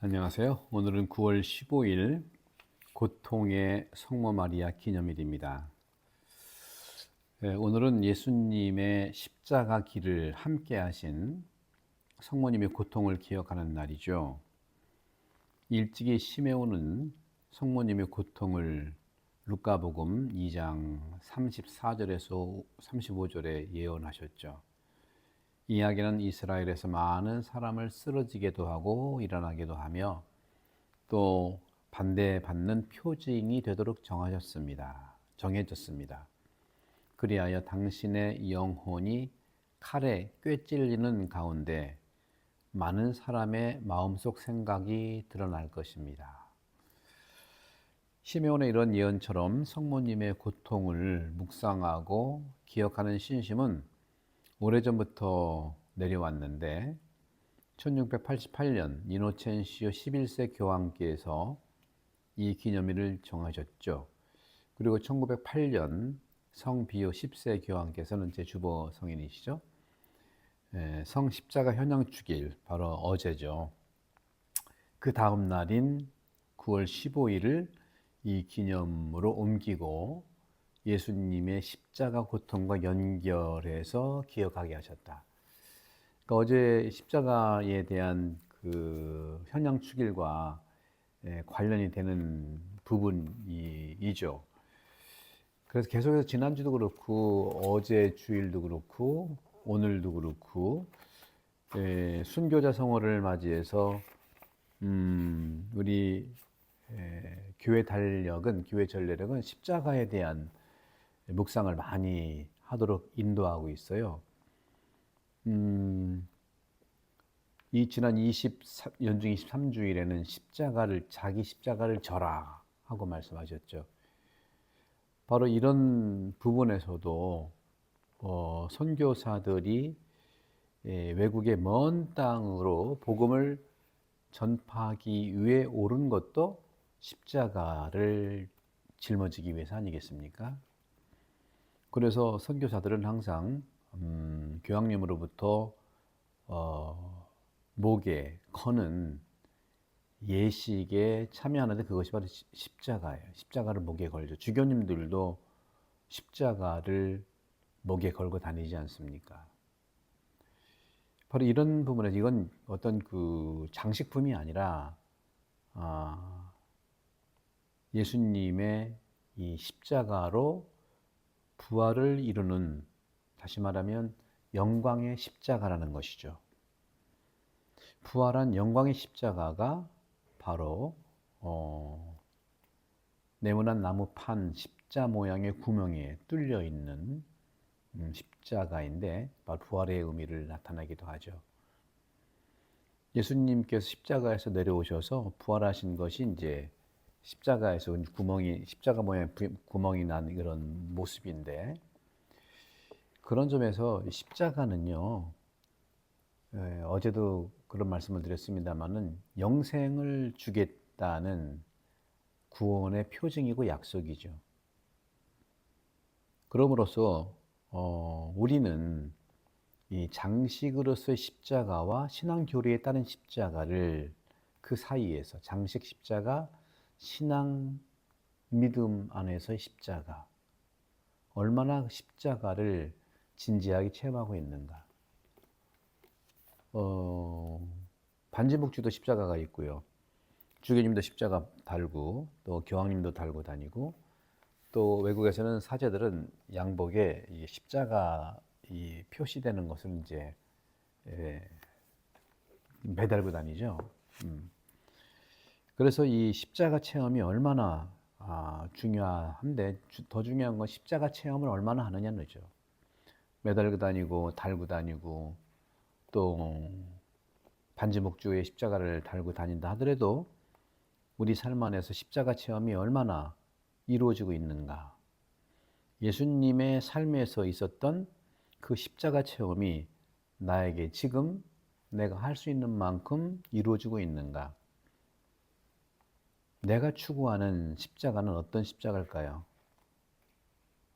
안녕하세요. 오늘은 9월 15일 고통의 성모 마리아 기념일입니다. 네, 오늘은 예수님의 십자가 길을 함께 하신 성모님의 고통을 기억하는 날이죠. 일찍이 시메온은 성모님의 고통을 루카복음 2장 34절에서 35절에 예언하셨죠. 이야기는 이스라엘에서 많은 사람을 쓰러지게도 하고 일어나기도 하며 또 반대받는 표징이 되도록 정하셨습니다. 정해졌습니다. 그리하여 당신의 영혼이 칼에 꿰찔리는 가운데 많은 사람의 마음속 생각이 드러날 것입니다. 시메온의 이런 예언처럼 성모님의 고통을 묵상하고 기억하는 신심은 오래전부터 내려왔는데 1688년 이노첸시오 11세 교황께서 이 기념일을 정하셨죠. 그리고 1908년 성 비오 10세 교황께서는 제 주보 성인이시죠. 예, 성 십자가 현양 축일 바로 어제죠. 그 다음 날인 9월 15일을 이 기념으로 옮기고 예수님의 십자가 고통과 연결해서 기억하게 하셨다. 그러니까 어제 십자가에 대한 그 현양 축일과 예, 관련이 되는 부분이죠. 그래서 계속해서 지난주도 그렇고 어제 주일도 그렇고 오늘도 그렇고 예, 순교자 성호를 맞이해서 음, 우리 예, 교회 달력은 교회 전례력은 십자가에 대한 묵상을 많이 하도록 인도하고 있어요. 음, 이 지난 23, 연중 23주일에는 십자가를 자기 십자가를 져라 하고 말씀하셨죠. 바로 이런 부분에서도 어, 선교사들이 예, 외국의 먼 땅으로 복음을 전파하기 위해 오른 것도 십자가를 짊어지기 위해서 아니겠습니까? 그래서 선교사들은 항상 음, 교황님으로부터 어, 목에 거는 예식에 참여하는데 그것이 바로 십자가예요. 십자가를 목에 걸죠. 주교님들도 십자가를 목에 걸고 다니지 않습니까? 바로 이런 부분에서 이건 어떤 그 장식품이 아니라 아, 예수님의 이 십자가로 부활을 이루는 다시 말하면 영광의 십자가라는 것이죠. 부활한 영광의 십자가가 바로 어, 네모난 나무판 십자 모양의 구멍에 뚫려 있는 음, 십자가인데 바로 부활의 의미를 나타내기도 하죠. 예수님께서 십자가에서 내려오셔서 부활하신 것이 이제 십자가에서 구멍이 십자가 모양 구멍이 난 이런 모습인데 그런 점에서 십자가는요 예, 어제도 그런 말씀을 드렸습니다만은 영생을 주겠다는 구원의 표징이고 약속이죠. 그럼으로써 어, 우리는 이 장식으로서의 십자가와 신앙 교리에 따른 십자가를 그 사이에서 장식 십자가, 신앙 믿음 안에서의 십자가 얼마나 십자가를 진지하게 체험하고 있는가. 어, 반지목주도 십자가가 있고요. 주교님도 십자가 달고 또 교황님도 달고 다니고 또 외국에서는 사제들은 양복에 이 십자가 이 표시되는 것을 이제 예, 매달고 다니죠. 음. 그래서 이 십자가 체험이 얼마나 아, 중요한데 더 중요한 건 십자가 체험을 얼마나 하느냐는 거죠. 매달고 다니고 달고 다니고 또 반지 목주에 십자가를 달고 다닌다 하더라도 우리 삶 안에서 십자가 체험이 얼마나 이루어지고 있는가. 예수님의 삶에서 있었던 그 십자가 체험이 나에게 지금 내가 할 수 있는 만큼 이루어지고 있는가. 내가 추구하는 십자가는 어떤 십자가일까요?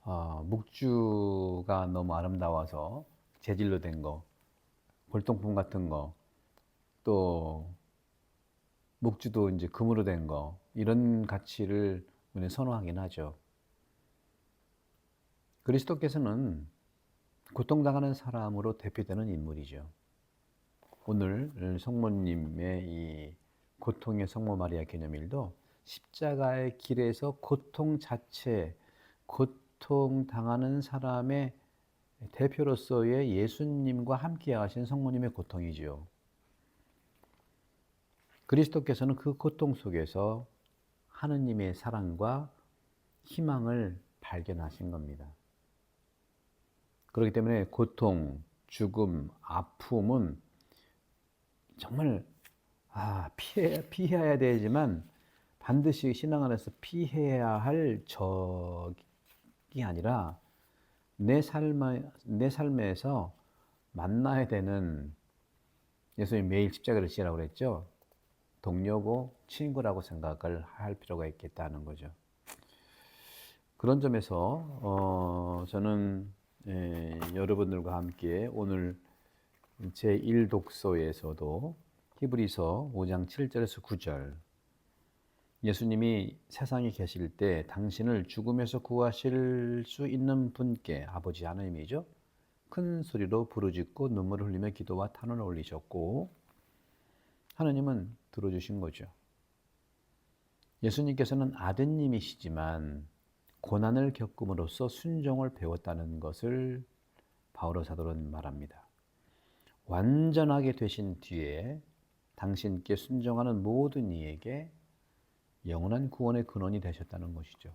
어, 묵주가 너무 아름다워서 재질로 된 거, 골동품 같은 거, 또 목주도 이제 금으로 된 거 이런 가치를 우리는 선호하긴 하죠. 그리스도께서는 고통당하는 사람으로 대표되는 인물이죠. 오늘 성모님의 이 고통의 성모 마리아 기념일도 십자가의 길에서 고통 자체, 고통 당하는 사람의 대표로서의 예수님과 함께 하신 성모님의 고통이지요. 그리스도께서는 그 고통 속에서 하느님의 사랑과 희망을 발견하신 겁니다. 그렇기 때문에 고통, 죽음, 아픔은 정말 아, 피해, 피해야 되지만 반드시 신앙 안에서 피해야 할 적이 아니라 내 삶에, 내 삶에서 만나야 되는 예수님 매일 십자가를 지라고 그랬죠. 동료고 친구라고 생각을 할 필요가 있겠다는 거죠. 그런 점에서 어, 저는 예, 여러분들과 함께 오늘 제 1독서에서도 히브리서 5장 7절에서 9절 예수님이 세상에 계실 때 당신을 죽음에서 구하실 수 있는 분께 아버지 하나님이죠. 큰 소리로 부르짖고 눈물을 흘리며 기도와 탄원을 올리셨고 하나님은 들어주신 거죠. 예수님께서는 아드님이시지만 고난을 겪음으로써 순종을 배웠다는 것을 바오로 사도는 말합니다. 완전하게 되신 뒤에 당신께 순종하는 모든 이에게 영원한 구원의 근원이 되셨다는 것이죠.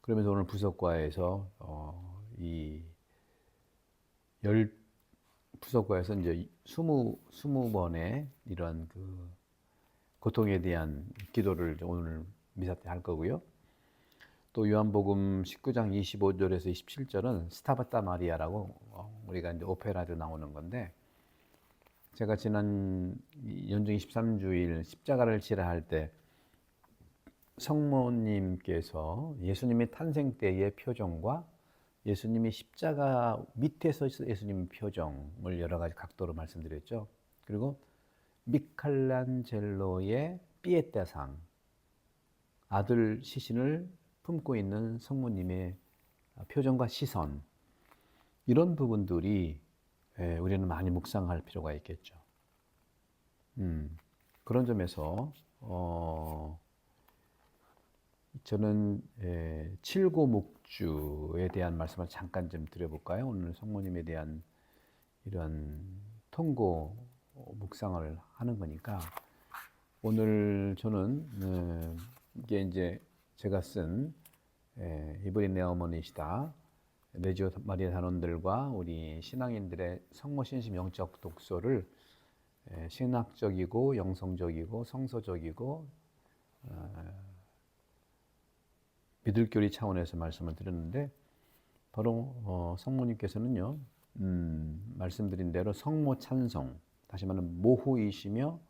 그러면서 오늘 부석과에서 어, 이열 부석과에서 이제 스무 스무 번의 이러한 그 고통에 대한 기도를 오늘 미사 때 할 거고요. 또 요한복음 19장 25절에서 27절은 스타바타 마리아라고 어, 우리가 이제 오페라도 나오는 건데 제가 지난 연중 23주일 십자가를 지라 할 때 성모님께서 예수님의 탄생 때의 표정과 예수님이 십자가 밑에서 예수님 표정을 여러 가지 각도로 말씀드렸죠. 그리고 미칼란젤로의 피에타상 아들 시신을 품고 있는 성모님의 표정과 시선 이런 부분들이 예, 우리는 많이 묵상할 필요가 있겠죠. 음, 그런 점에서 어, 저는 예, 칠고목주에 대한 말씀을 잠깐 좀 드려볼까요? 오늘 성모님에 대한 이런 통고 묵상을 하는 거니까 오늘 저는 예, 이게 이제 제가 쓴 예, 이브리 내 어머니시다 레지오 마리아 단원들과 우리 신앙인들의 성모 신심 영적 독서를 예, 신학적이고 영성적이고 성서적이고 어, 믿을교리 차원에서 말씀을 드렸는데 바로 어, 성모님께서는요 음, 말씀드린 대로 성모 찬송 다시 말하면 모후이시며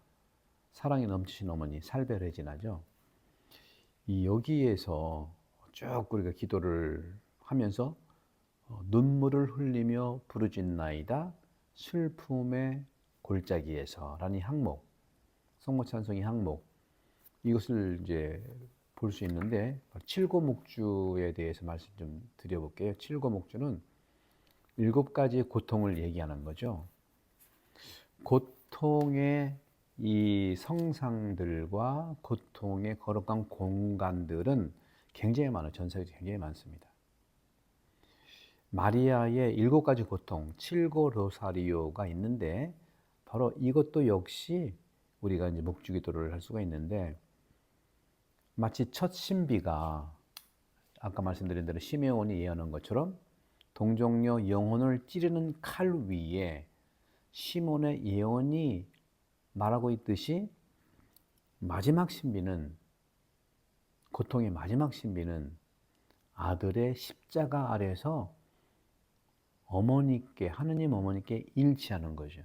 사랑이 넘치신 어머니 살베레지나죠. 이 여기에서 쭉 우리가 기도를 하면서 어, 눈물을 흘리며 부르짖나이다 슬픔의 골짜기에서라는 항목 성모 찬송의 항목 이것을 이제 볼 수 있는데 칠고목주에 대해서 말씀 좀 드려볼게요. 칠고목주는 일곱 가지 고통을 얘기하는 거죠. 고통의 이 성상들과 고통의 거룩한 공간들은 굉장히 많아요. 전 세계에 굉장히 많습니다. 마리아의 일곱 가지 고통, 칠고 로사리오가 있는데 바로 이것도 역시 우리가 이제 목주기도를 할 수가 있는데 마치 첫 신비가 아까 말씀드린 대로 시메온이 예언한 것처럼 동정녀 영혼을 찌르는 칼 위에 시몬의 예언이 말하고 있듯이 마지막 신비는 고통의 마지막 신비는 아들의 십자가 아래서 어머니께 하느님 어머니께 일치하는 거죠.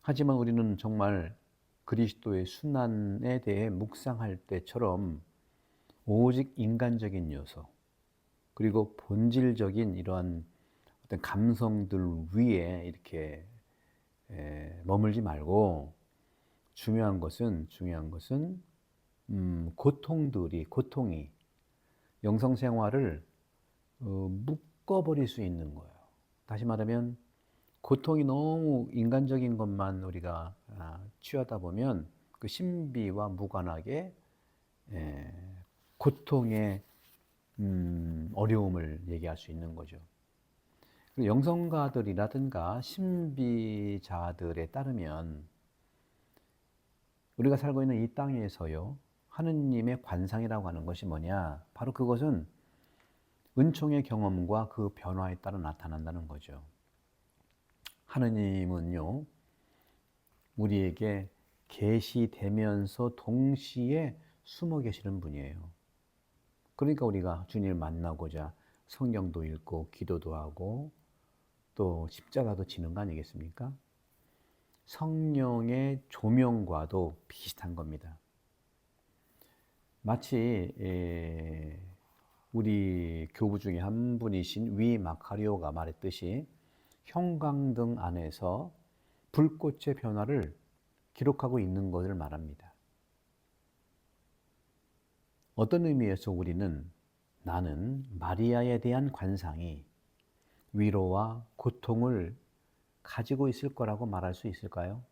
하지만 우리는 정말 그리스도의 순환에 대해 묵상할 때처럼 오직 인간적인 요소 그리고 본질적인 이러한 어떤 감성들 위에 이렇게 머물지 말고 중요한 것은 중요한 것은 음, 고통들이 고통이 영성 생활을 어, 묶어버릴 수 있는 거예요. 다시 말하면 고통이 너무 인간적인 것만 우리가 아, 취하다 보면 그 신비와 무관하게 에, 고통의 음, 어려움을 얘기할 수 있는 거죠. 영성가들이라든가 신비자들에 따르면 우리가 살고 있는 이 땅에서요, 하느님의 관상이라고 하는 것이 뭐냐? 바로 그것은 은총의 경험과 그 변화에 따라 나타난다는 거죠. 하느님은요, 우리에게 계시되면서 동시에 숨어 계시는 분이에요. 그러니까 우리가 주님을 만나고자 성경도 읽고 기도도 하고 또 십자가도 지는 거 아니겠습니까? 성령의 조명과도 비슷한 겁니다. 마치 우리 교부 중에 한 분이신 위 마카리오가 말했듯이 형광등 안에서 불꽃의 변화를 기록하고 있는 것을 말합니다. 어떤 의미에서 우리는 나는 마리아에 대한 관상이 위로와 고통을 가지고 있을 거라고 말할 수 있을까요?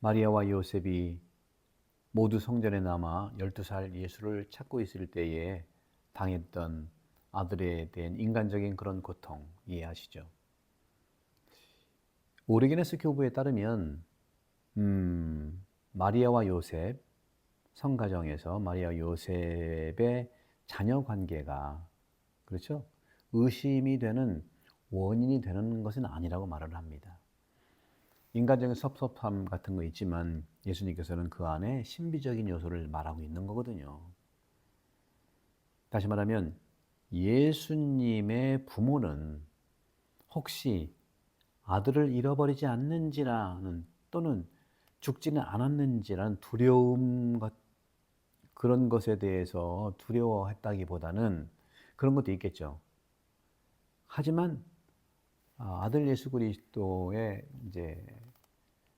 마리아와 요셉이 모두 성전에 남아 12살 예수를 찾고 있을 때에 당했던 아들에 대한 인간적인 그런 고통 이해하시죠? 오리게네스 교부에 따르면 음, 마리아와 요셉 성가정에서 마리아 요셉의 자녀 관계가 그렇죠? 의심이 되는 원인이 되는 것은 아니라고 말을 합니다. 인간적인 섭섭함 같은 거 있지만 예수님께서는 그 안에 신비적인 요소를 말하고 있는 거거든요. 다시 말하면 예수님의 부모는 혹시 아들을 잃어버리지 않는지라는 또는 죽지는 않았는지라는 두려움 같 그런 것에 대해서 두려워했다기보다는 그런 것도 있겠죠. 하지만 아, 아들 예수 그리스도의 이제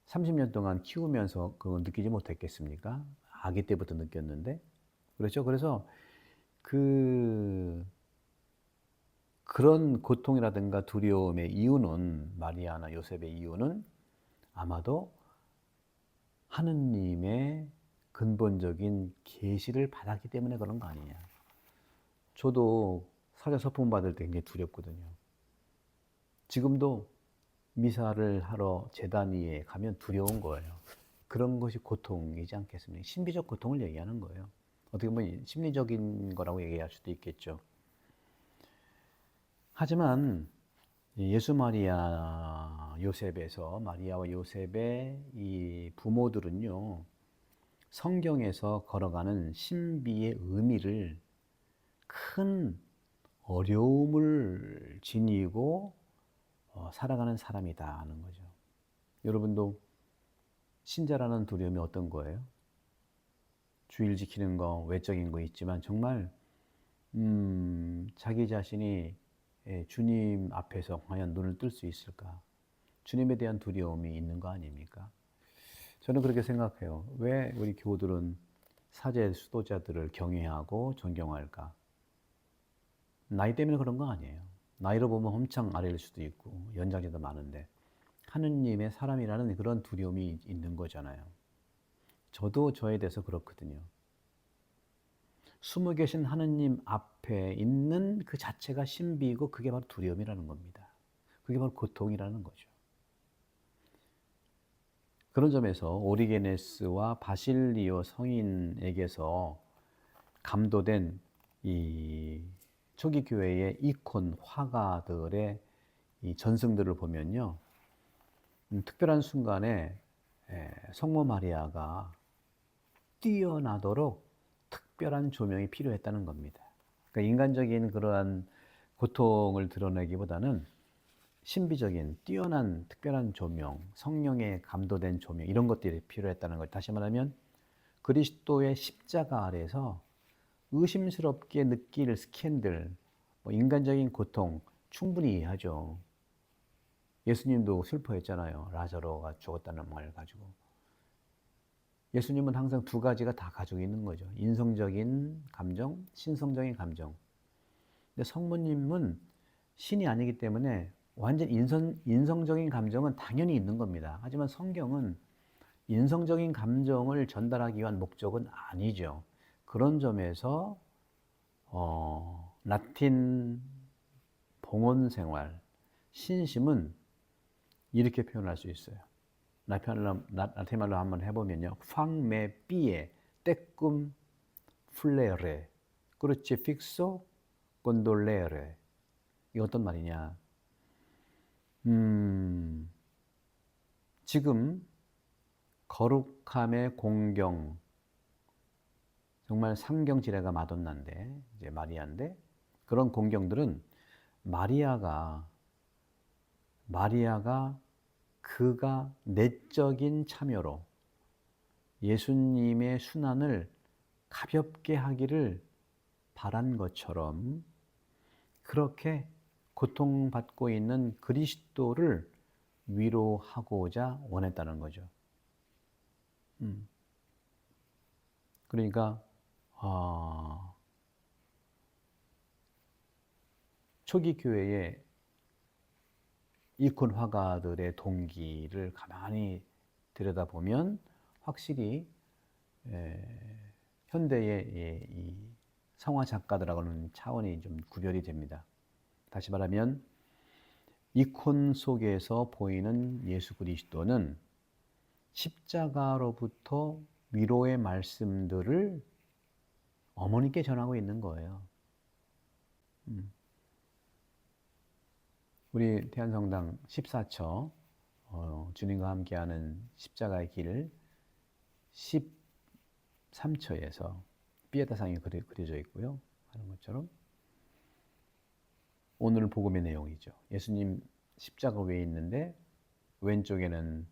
30년 동안 키우면서 그걸 느끼지 못했겠습니까? 아기 때부터 느꼈는데. 그렇죠. 그래서 그, 그런 고통이라든가 두려움의 이유는, 마리아나 요셉의 이유는 아마도 하느님의 근본적인 계시를 받았기 때문에 그런 거 아니냐. 저도 사자 서품 받을 때 굉장히 두렵거든요. 지금도 미사를 하러 재단 위에 가면 두려운 거예요. 그런 것이 고통이지 않겠습니까? 신비적 고통을 얘기하는 거예요. 어떻게 보면 심리적인 거라고 얘기할 수도 있겠죠. 하지만 예수 마리아 요셉에서 마리아와 요셉의 이 부모들은요, 성경에서 걸어가는 신비의 의미를 큰 어려움을 지니고 어, 살아가는 사람이다 하는 거죠. 여러분도 신자라는 두려움이 어떤 거예요? 주일 지키는 거, 외적인 거 있지만 정말 음, 자기 자신이 예, 주님 앞에서 과연 눈을 뜰 수 있을까? 주님에 대한 두려움이 있는 거 아닙니까? 저는 그렇게 생각해요. 왜 우리 교우들은 사제 수도자들을 경외하고 존경할까? 나이 때문에 그런 거 아니에요. 나이로 보면 엄청 아래일 수도 있고 연장자도 많은데 하느님의 사람이라는 그런 두려움이 있는 거잖아요. 저도 저에 대해서 그렇거든요. 숨어 계신 하느님 앞에 있는 그 자체가 신비이고 그게 바로 두려움이라는 겁니다. 그게 바로 고통이라는 거죠. 그런 점에서 오리게네스와 바실리오 성인에게서 감도된 이 초기 교회의 이콘 화가들의 이 전승들을 보면요. 음, 특별한 순간에 에, 성모 마리아가 뛰어나도록 특별한 조명이 필요했다는 겁니다. 그러니까 인간적인 그러한 고통을 드러내기보다는 신비적인 뛰어난 특별한 조명, 성령의 감도된 조명 이런 것들이 필요했다는 것. 다시 말하면 그리스도의 십자가 아래서 의심스럽게 느낄 스캔들, 뭐 인간적인 고통 충분히 이해하죠. 예수님도 슬퍼했잖아요. 라자로가 죽었다는 말 가지고. 예수님은 항상 두 가지가 다 가지고 있는 거죠. 인성적인 감정, 신성적인 감정. 근데 성모님은 신이 아니기 때문에 완전 인성, 인성적인 감정은 당연히 있는 겁니다. 하지만 성경은 인성적인 감정을 전달하기 위한 목적은 아니죠. 그런 점에서 어, 라틴 봉헌 생활, 신심은 이렇게 표현할 수 있어요. 라틴말로, 라틴말로 한번 해보면요. 팡메 삐에 떼꿈 플레레 크루치픽소 곤돌레레 이 어떤 말이냐? 음, 지금 거룩함의 공경 정말 상경지례가 마돈나인데 이제 마리아인데 그런 공경들은 마리아가 마리아가 그가 내적인 참여로 예수님의 순환을 가볍게 하기를 바란 것처럼 그렇게 고통받고 있는 그리스도를 위로하고자 원했다는 거죠. 음. 그러니까 아, 초기 교회의 이콘 화가들의 동기를 가만히 들여다보면 확실히 에, 현대의 예, 이 성화 작가들하고는 차원이 좀 구별이 됩니다. 다시 말하면 이콘 속에서 보이는 예수 그리스도는 십자가로부터 위로의 말씀들을 어머니께 전하고 있는 거예요. 음. 우리 대한성당 14처 어, 주님과 함께하는 십자가의 길 13처에서 삐에타상이 그려, 그려져 있고요. 하는 것처럼 오늘 복음의 내용이죠. 예수님 십자가 위에 있는데 왼쪽에는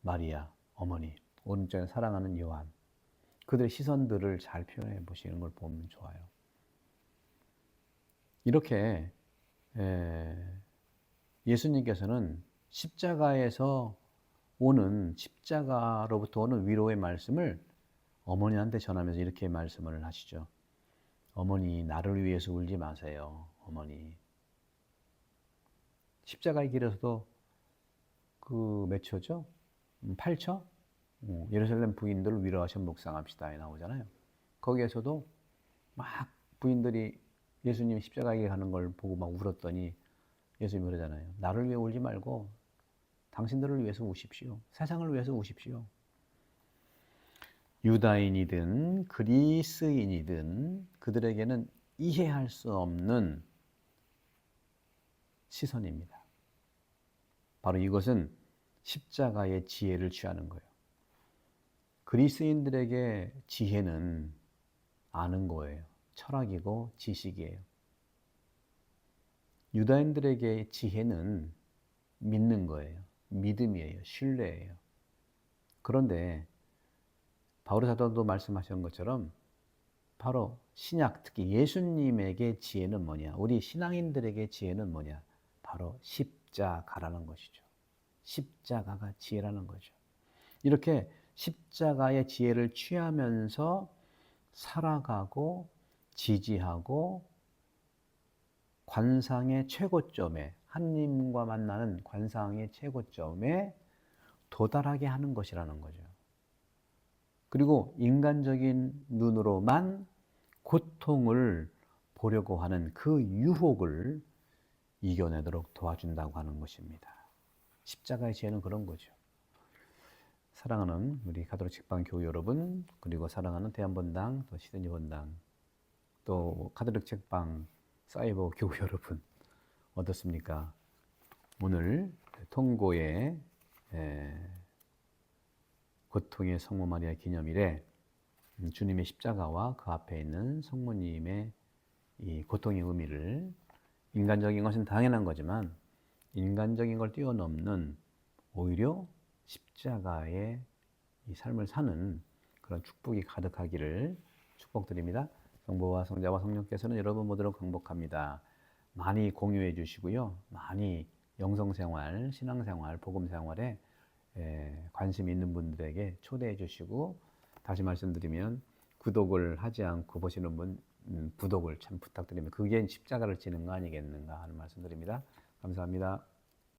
마리아 어머니, 오른쪽에 사랑하는 요한. 그들의 시선들을 잘 표현해 보시는 걸 보면 좋아요. 이렇게 예수님께서는 십자가에서 오는 십자가로부터 오는 위로의 말씀을 어머니한테 전하면서 이렇게 말씀을 하시죠. 어머니, 나를 위해서 울지 마세요. 어머니. 십자가의 길에서도 그 몇 초죠? 8처? 음, 어, 예루살렘 부인들을 위로하셔 묵상합시다에 나오잖아요. 거기에서도 막 부인들이 예수님 십자가에 가는 걸 보고 막 울었더니 예수님이 그러잖아요. 나를 위해 울지 말고 당신들을 위해서 우십시오. 세상을 위해서 우십시오. 유다인이든 그리스인이든 그들에게는 이해할 수 없는 시선입니다. 바로 이것은 십자가의 지혜를 취하는 거예요. 그리스인들에게 지혜는 아는 거예요. 철학이고 지식이에요. 유다인들에게 지혜는 믿는 거예요. 믿음이에요. 신뢰예요. 그런데 바울 사도도 말씀하신 것처럼 바로 신약 특히 예수님에게 지혜는 뭐냐? 우리 신앙인들에게 지혜는 뭐냐? 바로 십자가라는 것이죠. 십자가가 지혜라는 거죠. 이렇게 십자가의 지혜를 취하면서 살아가고 지지하고 관상의 최고점에 하나님과 만나는 관상의 최고점에 도달하게 하는 것이라는 거죠. 그리고 인간적인 눈으로만 고통을 보려고 하는 그 유혹을 이겨내도록 도와준다고 하는 것입니다. 십자가의 지혜는 그런 거죠. 사랑하는 우리 가톨릭 책방 교우 여러분, 그리고 사랑하는 대한본당, 또 시드니 본당, 또 가톨릭 책방 사이버 교우 여러분, 어떻습니까? 오늘 통고의 고통의 성모 마리아 기념일에 주님의 십자가와 그 앞에 있는 성모님의 이 고통의 의미를 인간적인 것은 당연한 거지만 인간적인 걸 뛰어넘는 오히려 십자가의 이 삶을 사는 그런 축복이 가득하기를 축복드립니다. 성부와 성자와 성령께서는 여러분 모두를 강복합니다. 많이 공유해 주시고요. 많이 영성생활, 신앙생활, 복음생활에 에, 관심 있는 분들에게 초대해 주시고 다시 말씀드리면 구독을 하지 않고 보시는 분 음, 구독을 참 부탁드립니다. 그게 십자가를 지는 거 아니겠는가 하는 말씀드립니다. 감사합니다.